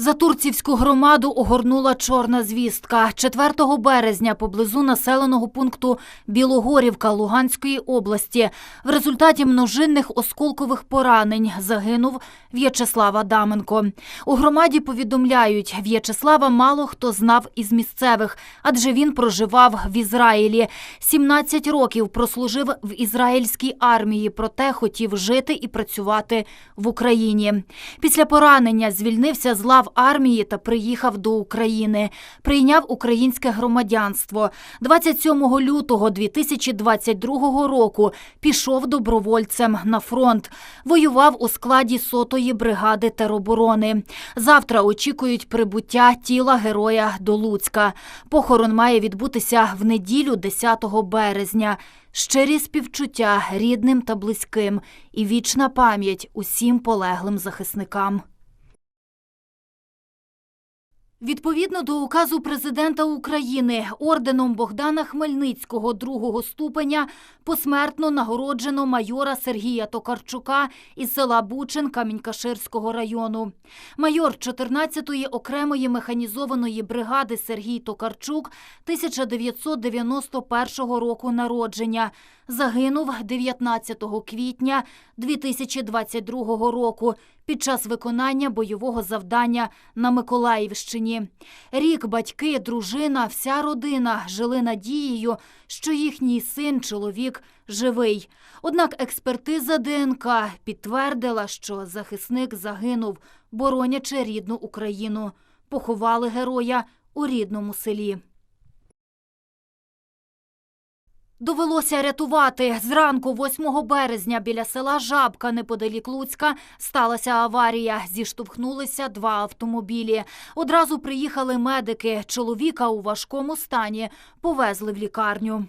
Затурцівську громаду огорнула чорна звістка. 4 березня поблизу населеного пункту Білогорівка Луганської області в результаті множинних осколкових поранень загинув В'ячеслав Адаменко. У громаді повідомляють, В'ячеслава мало хто знав із місцевих, адже він проживав в Ізраїлі. 17 років прослужив в ізраїльській армії, проте хотів жити і працювати в Україні. Після поранення звільнився з лав армії та приїхав до України. Прийняв українське громадянство. 27 лютого 2022 року пішов добровольцем на фронт. Воював у складі сотої бригади тероборони. Завтра очікують прибуття тіла героя до Луцька. Похорон має відбутися в неділю 10 березня. Щирі співчуття рідним та близьким і вічна пам'ять усім полеглим захисникам. Відповідно до указу президента України орденом Богдана Хмельницького другого ступеня посмертно нагороджено майора Сергія Токарчука із села Бучин Камінькаширського району. Майор 14-ї окремої механізованої бригади Сергій Токарчук 1991 року народження. Загинув 19 квітня 2022 року під час виконання бойового завдання на Миколаївщині. Рік батьки, дружина, вся родина жили надією, що їхній син, чоловік, живий. Однак експертиза ДНК підтвердила, що захисник загинув, боронячи рідну Україну. Поховали героя у рідному селі. Довелося рятувати. Зранку 8 березня біля села Жабка неподалік Луцька сталася аварія. Зіштовхнулися два автомобілі. Одразу приїхали медики. Чоловіка у важкому стані повезли в лікарню.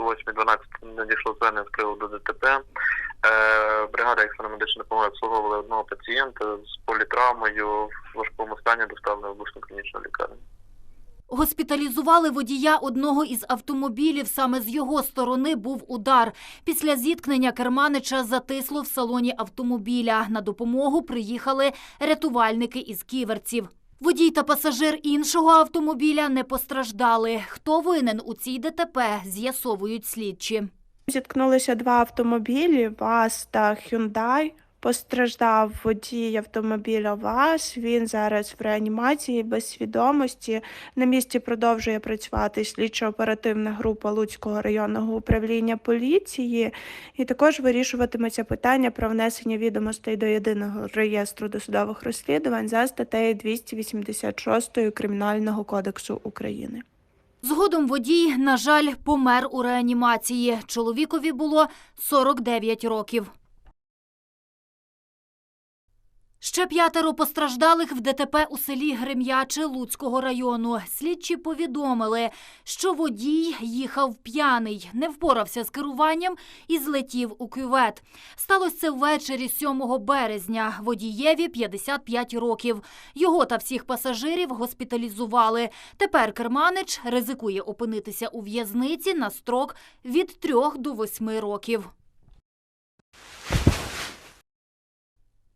До 8.12 надійшло звернення з приводу ДТП. Е, Бригада екстреної медичної допомоги обслуговувала одного пацієнта з політравмою в важкому стані доставлено в обласну клінічну лікарню. Госпіталізували водія одного із автомобілів. Саме з його сторони був удар. Після зіткнення керманича затисло в салоні автомобіля. На допомогу приїхали рятувальники із ківерців. Водій та пасажир іншого автомобіля не постраждали. Хто винен у цій ДТП, з'ясовують слідчі. Зіткнулися два автомобілі ВАЗ та Hyundai. Постраждав водій автомобіля ВАЗ. Він зараз в реанімації без свідомості. На місці продовжує працювати слідчо-оперативна група Луцького районного управління поліції. І також вирішуватиметься питання про внесення відомостей до єдиного реєстру досудових розслідувань за статтею 286 Кримінального кодексу України. Згодом водій, на жаль, помер у реанімації. Чоловікові було 49 років. Ще п'ятеро постраждалих в ДТП у селі Грем'яче Луцького району. Слідчі повідомили, що водій їхав п'яний, не впорався з керуванням і злетів у кювет. Сталося це ввечері 7 березня. Водієві 55 років. Його та всіх пасажирів госпіталізували. Тепер керманич ризикує опинитися у в'язниці на строк від 3 до 8 років.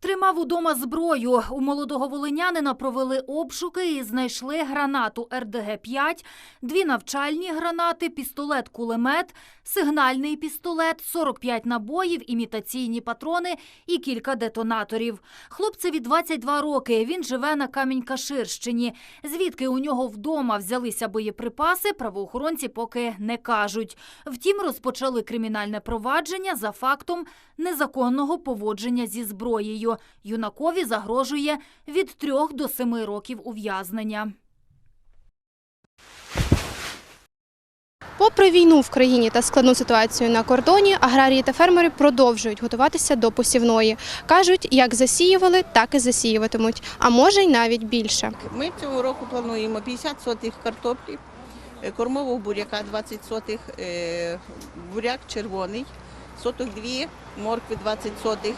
Тримав удома зброю. У молодого волинянина провели обшуки і знайшли гранату РДГ-5, дві навчальні гранати, пістолет-кулемет, сигнальний пістолет, 45 набоїв, імітаційні патрони і кілька детонаторів. Хлопцеві 22 роки. Він живе на Камінь-Каширщині. Звідки у нього вдома взялися боєприпаси, правоохоронці поки не кажуть. Втім, розпочали кримінальне провадження за фактом незаконного поводження зі зброєю. Юнакові загрожує від 3 до 7 років ув'язнення. Попри війну в країні та складну ситуацію на кордоні, аграрії та фермери продовжують готуватися до посівної. Кажуть, як засіювали, так і засіюватимуть, а може й навіть більше. Ми цього року плануємо 50 сотих картоплі, е, кормового буряка 20 сотих, е, буряк червоний соток дві, моркви 20 сотих,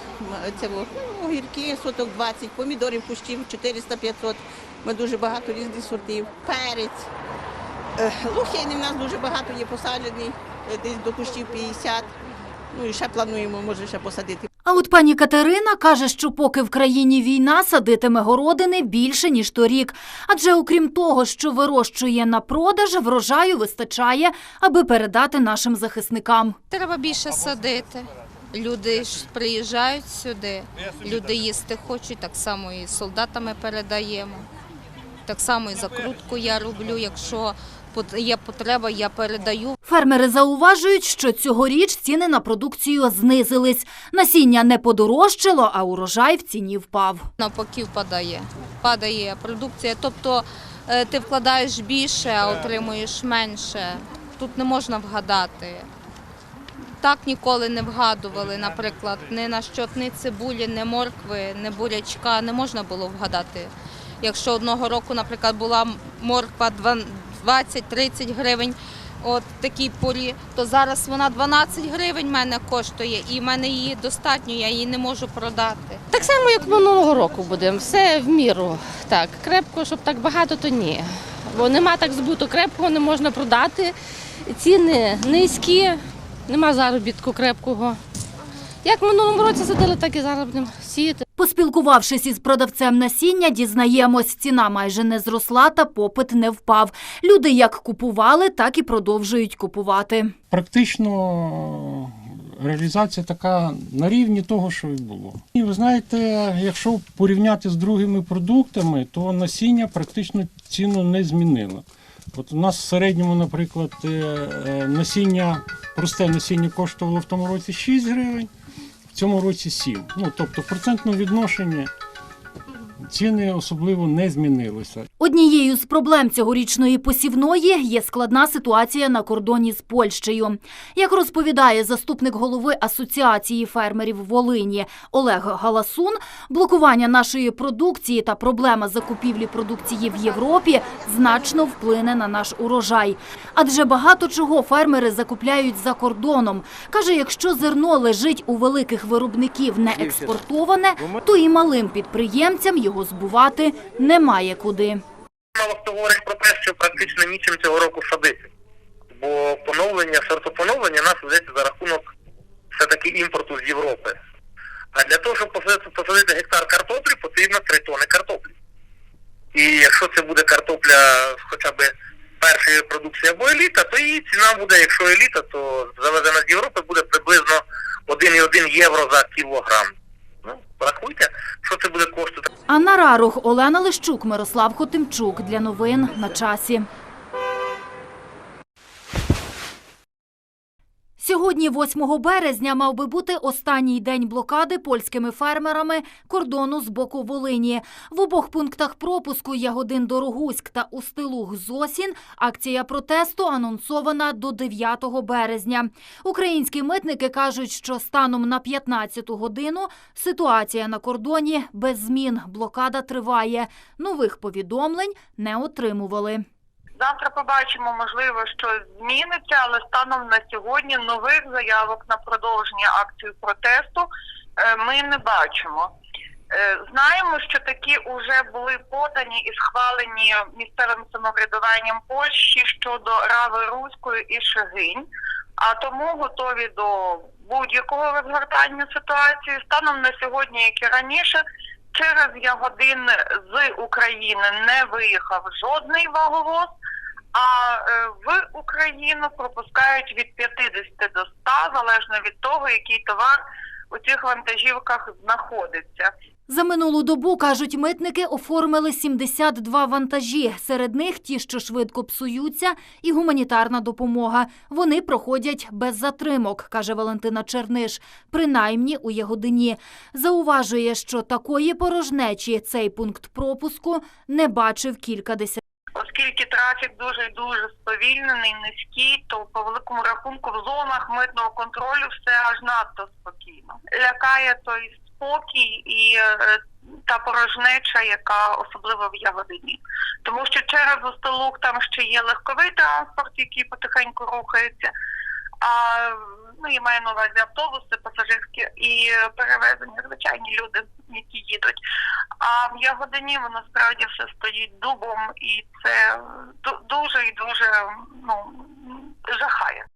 це ну, огірки соток 20, помідорів кущів 400-500. Ми дуже багато різних сортів. Перець. Лухини в нас дуже багато є посаджений, е, десь до кущів 50. Ну і ще плануємо, може, ще посадити. А от пані Катерина каже, що поки в країні війна садитиме городини більше ніж торік. Адже окрім того, що вирощує на продаж, врожаю вистачає, аби передати нашим захисникам. Треба більше садити. Люди ж приїжджають сюди, люди їсти хочуть, так само і солдатами передаємо. Так само і закрутку я роблю. Якщо є потреба, я передаю. Фермери зауважують, що цьогоріч ціни на продукцію знизились. Насіння не подорожчало, а урожай в ціні впав. Навпаки впадає. Падає продукція. Тобто е, ти вкладаєш більше, а отримуєш менше. Тут не можна вгадати. Так ніколи не вгадували, наприклад, ні на що ні цибулі, ні моркви, ні бурячка не можна було вгадати. Якщо одного року, наприклад, була морква 20-30 гривень, от такій порі, то зараз вона 12 гривень мене коштує, і в мене її достатньо, я її не можу продати. Так само, як минулого року будемо. Все в міру. Так, крепко, щоб так багато, то ні. Бо нема так збуту крепкого, не можна продати. Ціни низькі, нема заробітку крепкого. Як в минулому році садили, так і зараз будемо сіяти. Поспілкувавшись із продавцем насіння, дізнаємось, ціна майже не зросла та попит не впав. Люди як купували, так і продовжують купувати. практично реалізація така на рівні того, що і було. І ви знаєте, якщо порівняти з другими продуктами, то насіння практично ціну не змінило. От у нас в середньому, наприклад, е, е, насіння, просте насіння коштувало в тому році 6 гривень, цьому році 7. Ну, тобто в процентному відношенні ціни особливо не змінилися. Однією з проблем цьогорічної посівної є складна ситуація на кордоні з Польщею. Як розповідає заступник голови Асоціації фермерів Волині Олег Галасун, блокування нашої продукції та проблема закупівлі продукції в Європі значно вплине на наш урожай. Адже багато чого фермери закупляють за кордоном. Каже, якщо зерно лежить у великих виробників не експортоване, то і малим підприємцям його збувати немає куди. Мало хто говорить про те, що практично нічим цього року садити. Бо поновлення, сортопоновлення нас ведеться за рахунок все-таки імпорту з Європи. А для того, щоб посадити, гектар картоплі, потрібно 3 тони картоплі. І якщо це буде картопля хоча б першої продукції або еліта, то її ціна буде, якщо еліта, то завезена з Європи буде приблизно 1,1 євро за кілограм. Ну, рахуйте, що це буде коштувати. Анна Рарух, Олена Лищук, Мирослав Хотимчук. Для новин на часі. Сьогодні, 8 березня, мав би бути останній день блокади польськими фермерами кордону з боку Волині. В обох пунктах пропуску Ягодин Дорогуськ та Устилуг Зосін акція протесту анонсована до 9 березня. Українські митники кажуть, що станом на 15 годину ситуація на кордоні без змін. Блокада триває. Нових повідомлень не отримували. Завтра побачимо, можливо, що зміниться, але станом на сьогодні нових заявок на продовження акції протесту е, ми не бачимо. Е, Знаємо, що такі вже були подані і схвалені місцевим самоврядуванням Польщі щодо Рави Руської і Шегинь, а тому готові до будь-якого розгортання ситуації. Станом на сьогодні, як і раніше, через Ягодин з України не виїхав жодний ваговоз. А е, в Україну пропускають від 50 до 100, залежно від того, який товар у цих вантажівках знаходиться. За минулу добу, кажуть митники, оформили 72 вантажі. Серед них ті, що швидко псуються, і гуманітарна допомога. Вони проходять без затримок, каже Валентина Черниш, принаймні у Ягодині. Зауважує, що такої порожнечі цей пункт пропуску не бачив кілька десятиліть. Оскільки трафік дуже дуже сповільнений, низький, то по великому рахунку в зонах митного контролю все аж надто спокійно. Лякає той спокій і е, та порожнеча, яка особливо в Ягодині. Тому що через Устилуг там ще є легковий транспорт, який потихеньку рухається. А ну я маю на увазі автобуси, пасажирські і перевезення, звичайні люди, які їдуть. А в Ягодині воно справді все стоїть дубом, і це ду- дуже і дуже ну жахає.